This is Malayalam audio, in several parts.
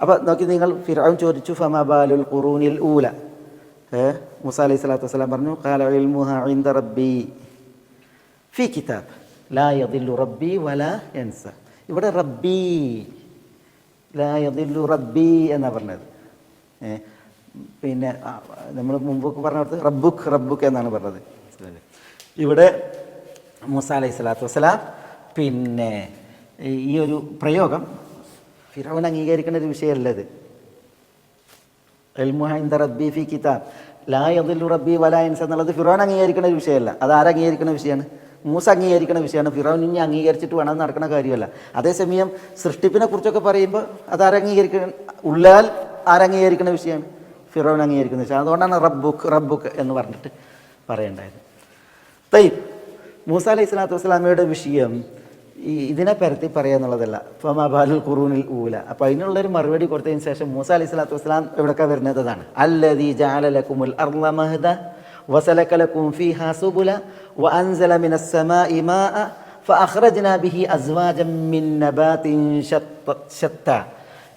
അപ്പോൾ നോക്കി നിങ്ങൾ ഫിറോൻ ചോദിച്ചു ഫമബാലുൽ ഖുറൂനിൽ ഊല? മുസ അലൈഹി സ്വലാത്തു വസ്സലാം പറഞ്ഞു റബ്ബി ഫി കിതാബ് ലാ യദില്ലു റബ്ബി വല യൻസ. ഇവിടെ റബ്ബി ലാ യദില്ലു റബ്ബി എന്നാണ് പറഞ്ഞത്. പിന്നെ നമ്മൾ മുമ്പൊക്കെ പറഞ്ഞത് റബ്ബുക്ക് റബ്ബുക്ക് എന്നാണ് പറഞ്ഞത്. ഇവിടെ മൂസ അലൈഹി സ്വലാത്തു വസ്സലാം പിന്നെ ഈ ഒരു പ്രയോഗം ഫിറോൻ അംഗീകരിക്കുന്ന ഒരു വിഷയമല്ല ഇത് എൽമുഹ ഇന്ദ റബ്ബി ഫി കിതാബ്. ലാ യദില്ലു റബ്ബി വലായൻസ് എന്നുള്ളത് ഫിറോൻ അംഗീകരിക്കുന്ന ഒരു വിഷയമല്ല. അത് ആരംഗീകരിക്കുന്ന വിഷയമാണ്? മൂസ അംഗീകരിക്കുന്ന വിഷയമാണ്. ഫിറോൻ ഇനി അംഗീകരിച്ചിട്ട് വേണം നടക്കുന്ന കാര്യമല്ല. അതേസമയം സൃഷ്ടിപ്പിനെ കുറിച്ചൊക്കെ പറയുമ്പോൾ അത് ആരംഗീകരിക്കുന്ന ഉള്ളാൽ ആരംഗീകരിക്കുന്ന വിഷയമാണ്? ഫിറോൻ അംഗീകരിക്കുന്ന വിഷയം. അതുകൊണ്ടാണ് റബ്ബുക്ക് റബ്ബുക്ക് എന്ന് പറഞ്ഞിട്ട് പറയേണ്ടായത് തൈ മൂസ അലൈഹി സ്വലാത്തു വസ്സലാമയുടെ വിഷയം ഈ ഇതിനെ പരത്തി പറയാന്നുള്ളതല്ല ഇപ്പൊ അബാലുൽ ഖുറൂനിൽ ഊല. അപ്പം അതിനുള്ളൊരു മറുപടി കൊടുത്തതിന് ശേഷം മൂസ അലൈഹി സ്വലാത്തു വസ്സലാം എവിടെയൊക്കെ വരുന്നതാണ്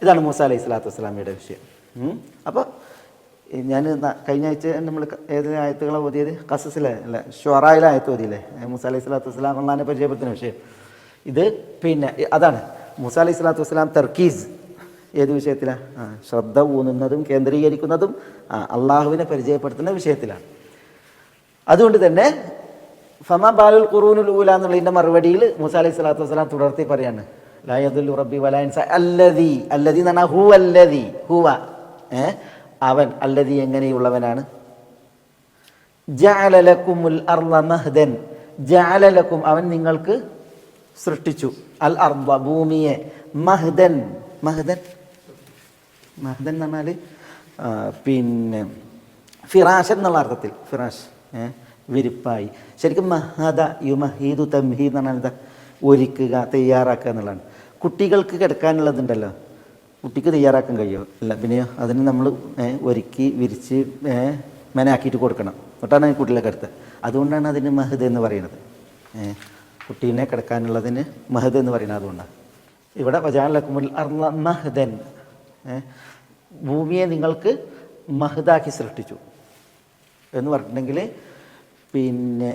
ഇതാണ് മൂസ അലൈഹി സ്വലാത്തു വസ്സലാമിയുടെ വിഷയം. അപ്പൊ ഞാൻ കഴിഞ്ഞ ആഴ്ച നമ്മൾ ഏത് ആയത്തുകളാണ് ഓതിയത്? കസസിലെ അല്ലെ ഷൊറായിലായത് ആയത്ത് ഓതിയില്ലേ? മൂസ അലൈഹി സ്വലാത്തു വസ്സലാം അള്ളഹാനെ പരിചയപ്പെടുത്തുന്ന വിഷയം. ഇത് പിന്നെ അതാണ്. മൂസ അലൈഹി സ്വലാത്തു വസ്സലാം തർക്കീസ്. ഏത് വിഷയത്തിലാണ് ആ ശ്രദ്ധ ഊന്നുന്നതും കേന്ദ്രീകരിക്കുന്നതും ആ അള്ളാഹുവിനെ പരിചയപ്പെടുത്തുന്ന വിഷയത്തിലാണ്. അതുകൊണ്ട് തന്നെ ഫമ ബാലുൽ ഖുറൂനുൽ ഊല എന്നുള്ളതിന്റെ മറുപടിയിൽ മൂസ അലൈഹി സ്വലാത്തു വസ്സലാം തുടർത്തി പറയാണ്. ലായദുൽ റബ്ബി വലാൻസ അല്ലതി അല്ലതി എന്ന് പറഞ്ഞാൽ ഹു അല്ലതി ഹുവ. ഏ? അവൻ അല്ലതി എങ്ങനെയുള്ളവനാണ്? ജാലലക്കും അർള മഹ്ദൻ. ജഅലലക്കും അവൻ നിങ്ങൾക്ക് സൃഷ്ടിച്ചു. അൽ അർബ ഭൂമിയെ മഹ്ദൻ. മഹ്ദൻ? മഹദൻ എന്ന് പറഞ്ഞാൽ പിന്നെ ഫിറാഷ് എന്നുള്ള അർത്ഥത്തിൽ. ഫിറാഷ് വിരിപ്പായി. ശരിക്കും മഹദ യു മഹീദു തംഹീദ് എന്ന് പറഞ്ഞാൽ എന്താ? ഒരുക്കുക തയ്യാറാക്കുക എന്നുള്ളതാണ്. കുട്ടികൾക്ക് കിടക്കാനുള്ളതുണ്ടല്ലോ. കുട്ടിക്ക് തയ്യാറാക്കാൻ കഴിയുമോ അല്ല പിന്നെ അതിന് നമ്മൾ ഒരുക്കി വിരിച്ച് മെനാക്കിയിട്ട് കൊടുക്കണം. ഈ കുട്ടികളെ കിടത്തുക. അതുകൊണ്ടാണ് അതിന് മഹദ് എന്ന് പറയുന്നത്. കുട്ടീനെ കിടക്കാനുള്ളതിന് മഹദ് എന്ന് പറയുന്നത് അതുകൊണ്ടാണ് ഇവിടെ വജാലക്കുമുൽ അർന്ന മഹദൻ ഭൂമിയെ നിങ്ങൾക്ക് മഹദാക്കി സൃഷ്ടിച്ചു എന്ന് പറഞ്ഞിട്ടുണ്ടെങ്കിൽ പിന്നെ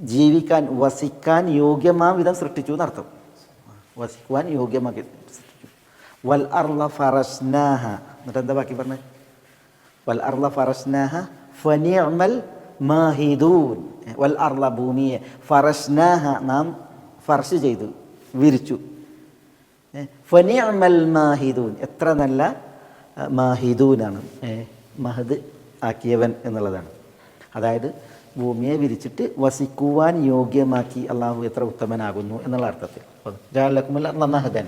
ജീവിക്കാൻ വസിക്കാൻ യോഗ്യമാം വിധം സൃഷ്ടിച്ചു എന്നർത്ഥം. വസിക്കുവാൻ യോഗ്യമാക്കി സൃഷ്ടിച്ചു. വൽ അർല ഫറസ്നാഹ. എന്നിട്ട് എന്താ ബാക്കി പറഞ്ഞത് വൽ അർല ഫറസ്നാഹ ഫനിഅമൽ മാഹിദൂൻ വൽ അർല ഭൂമിയെ. ഫറസ്നാഹ നാം ഫർഷ് ചെയ്തു വിരിച്ചു. ഫനിയമൽ മാഹിദൂൻ എത്ര നല്ല മാഹിദൂനാണ്. മഹദ് ആക്കിയവൻ എന്നുള്ളതാണ്. അതായത് ഭൂമിയെ വിരിച്ചിട്ട് വസിക്കുവാൻ യോഗ്യമാക്കി അള്ളാഹു എത്ര ഉത്തമനാകുന്നു എന്നുള്ള അർത്ഥത്തിൽ. ജാലക്കുമല്ല മഹദൻ.